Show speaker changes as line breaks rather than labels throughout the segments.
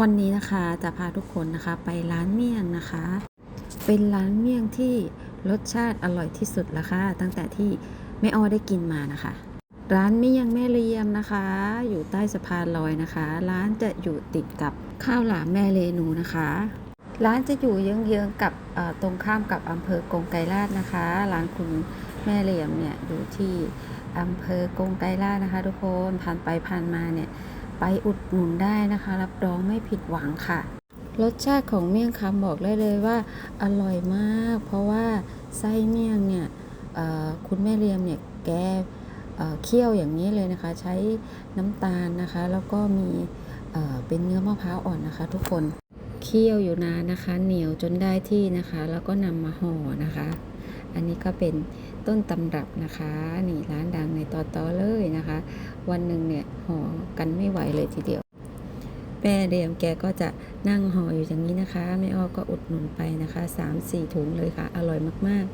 วันนี้นะคะจะพาทุกคนนะคะไปร้านเมี่ยงนะคะ เป็นร้านเมี่ยงที่รสชาติอร่อยที่สุดละค่ะตั้งแต่ที่แม่อ้อได้กินมานะคะ ร้านเมี่ยงแม่เลียมนะคะ อยู่ใต้สะพานลอยนะคะ ร้านจะอยู่ติดกับข้าวหลามแม่เรนูนะคะ ร้านจะอยู่เยื้องๆกับตรงข้ามกับอำเภอกงไกรลาดนะคะ ร้านคุณแม่เลียมเนี่ยอยู่ที่อำเภอกงไกรลาดนะคะ ทุกคนผ่านไปผ่านมาเนี่ย ไปอุดหนุนได้นะคะ รับรองไม่ผิดหวังค่ะ รสชาติของเมี่ยงคำบอกได้เลยว่าอร่อยมาก เพราะว่าไส้เมี่ยงเนี่ยคุณแม่เรียมเนี่ยแกเเคี่ยวอย่างนี้เลยนะคะ ใช้น้ำตาลนะคะ แล้วก็มีเป็นเนื้อมะพร้าวอ่อนนะคะ ทุกคนเคี่ยวอยู่นานนะคะ เหนียวจนได้ที่นะคะ แล้วก็นำมาห่อนะคะ อันนี้ก็เป็น ต้นตำรับนะคะ นี่ร้านดังในตอตอเลยนะคะ วันหนึ่งเนี่ยห่อกันไม่ไหวเลยทีเดียวแม่เรียมแกก็จะนั่งห่ออยู่อย่างนี้นะคะแม่อ้อก็อุดหนุนไปนะคะ3 4ถุงเลยค่ะ อร่อยมาก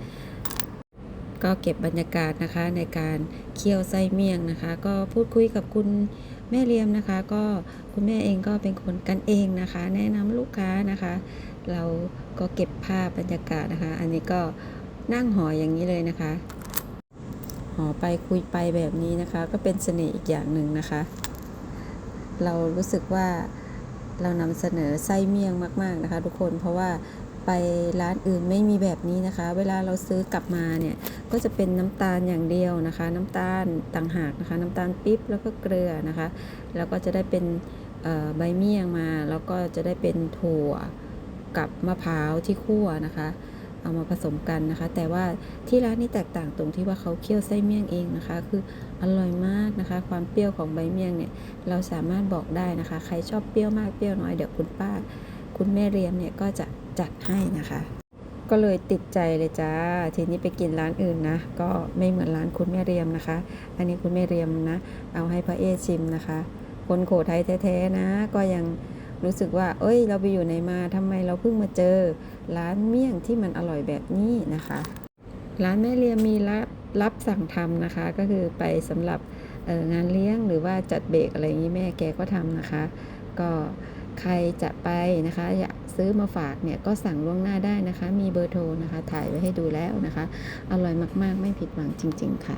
ๆ ก็เก็บบรรยากาศนะคะในการเคี่ยวไส้เมี่ยงนะคะ ก็พูดคุยกับคุณแม่เรียมนะคะ ก็คุณแม่เองก็เป็นคนกันเองนะคะ แนะนำลูกค้านะคะ เราก็เก็บภาพบรรยากาศนะคะ อันนี้ก็ นั่งห่ออย่างนี้เลยนะคะห่อไปคุยไปแบบนี้นะคะ ก็เป็นเสน่ห์อีกอย่างหนึ่งนะคะ เรารู้สึกว่าเรานำเสนอไส้เมี่ยงมาก ๆนะคะ ทุกคนเพราะว่าไปร้านอื่นไม่มีแบบนี้นะคะ เวลาเราซื้อกลับมาเนี่ยก็จะเป็นน้ำตาลอย่างเดียวนะคะ น้ำตาลต่างหากนะคะ น้ำตาลปิ๊บแล้วก็เกลือนะคะ แล้วก็จะได้เป็นใบเมี่ยงมา แล้วก็จะได้เป็นถั่วกับมะพร้าวที่คั่วนะคะ เอามาผสมกันนะคะ แต่ว่าที่ร้านนี้แตกต่างตรงที่ว่าเขาเคี่ยวไส้เมี่ยงเองนะคะ คืออร่อยมากนะคะ ความเปรี้ยวของใบเมี่ยงเนี่ยเราสามารถบอกได้นะคะ ใครชอบเปรี้ยวมากเปรี้ยวน้อยเดี๋ยวคุณป้า คุณแม่เรียมเนี่ยก็จะจัดให้นะคะ ก็เลยติดใจเลยจ้าทีนี้ไปกินร้านอื่นนะ ก็ไม่เหมือนร้านคุณแม่เรียมนะคะ อันนี้คุณแม่เรียมนะ เอาให้พระเอชิมนะคะ คนโขทัยแท้ๆนะก็ยัง รู้สึกว่า เอ้ย เราไปอยู่ไหนมาทำไมเราเพิ่งมาเจอ ร้านเมี่ยงที่มันอร่อยแบบนี้นะคะ ร้านแม่เรียมมีรับรับสั่งทำนะคะ ก็คือไปสำหรับงานเลี้ยงหรือว่าจัดเบรกอะไรอย่างนี้แม่แกก็ทำนะคะ ก็ใครจะไปนะคะ อยากซื้อมาฝากเนี่ยก็สั่งล่วงหน้าได้นะคะ มีเบอร์โทรนะคะ ถ่ายไว้ให้ดูแล้วนะคะ อร่อยมาก ๆ ไม่ผิดหวังจริง ๆ ค่ะ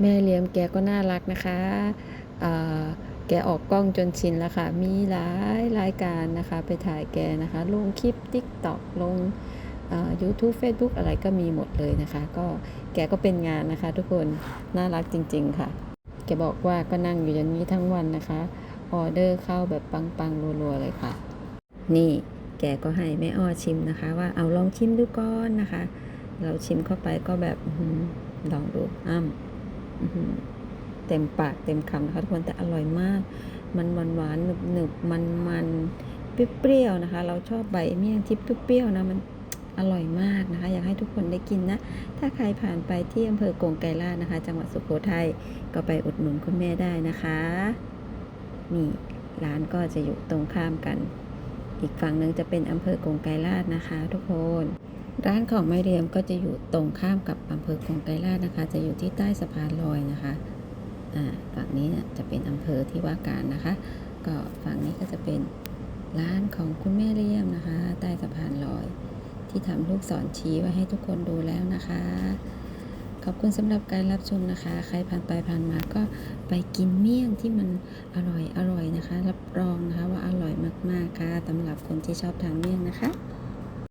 แม่เลี้ยงแกก็น่ารักนะคะ กออกกล้องจนชินแล้วค่ะ มีหลายรายการนะคะ ไปถ่ายแกนะคะ ลงคลิป TikTok ลงเอ่อ YouTube Facebook อะไรก็มีหมดเลยนะคะ ก็แกก็เป็นงานนะคะ ทุกคนน่ารักจริง ๆ ค่ะ แกบอกว่าก็นั่งอยู่อย่างนี้ทั้งวันนะคะ ออเดอร์เข้าแบบปังๆรัวๆเลยค่ะ นี่แกก็ให้แม่อ้อชิมนะคะ ว่าเอาลองชิมดูก่อนนะคะ เราชิมเข้าไปก็แบบอื้อหือลองดูอ้ำอื้อ ต็มปากเต็มคำนะคะทุกคนแต่อร่อยมาก มันหวานหวานหนึบหนึบมันมันเปรี้ยวๆนะคะ เราชอบใบเมี่ยงที่เปรี้ยวๆนะมันอร่อยมากนะคะ อยากให้ทุกคนได้กินนะ ถ้าใครผ่านไปที่อำเภอกงไกรลาดนะคะ จังหวัดสุโขทัยก็ไปอุดหนุนคุณแม่ได้นะคะนี่ร้านก็จะอยู่ตรงข้ามกัน อีกฝั่งหนึ่งจะเป็นอำเภอกงไกรลาดนะคะ ทุกคนร้านของแม่เรียมก็จะอยู่ตรงข้ามกับอำเภอกงไกรลาดนะคะ จะอยู่ที่ใต้สะพานลอยนะคะ ฝั่งนี้เนี่ยจะเป็นอำเภอที่ว่าการนะคะ ก็ฝั่งนี้ก็จะเป็นร้านของคุณแม่เรียมนะคะ ใต้สะพานลอย ที่ทำลูกศรชี้ไว้ให้ทุกคนดูแล้วนะคะ ขอบคุณสำหรับการรับชมนะคะ ใครผ่านไปผ่านมาก็ไปกินเมี่ยงที่มันอร่อยอร่อยนะคะ รับรองนะคะว่าอร่อยมากๆค่ะสำหรับคนที่ชอบทานเมี่ยงนะคะ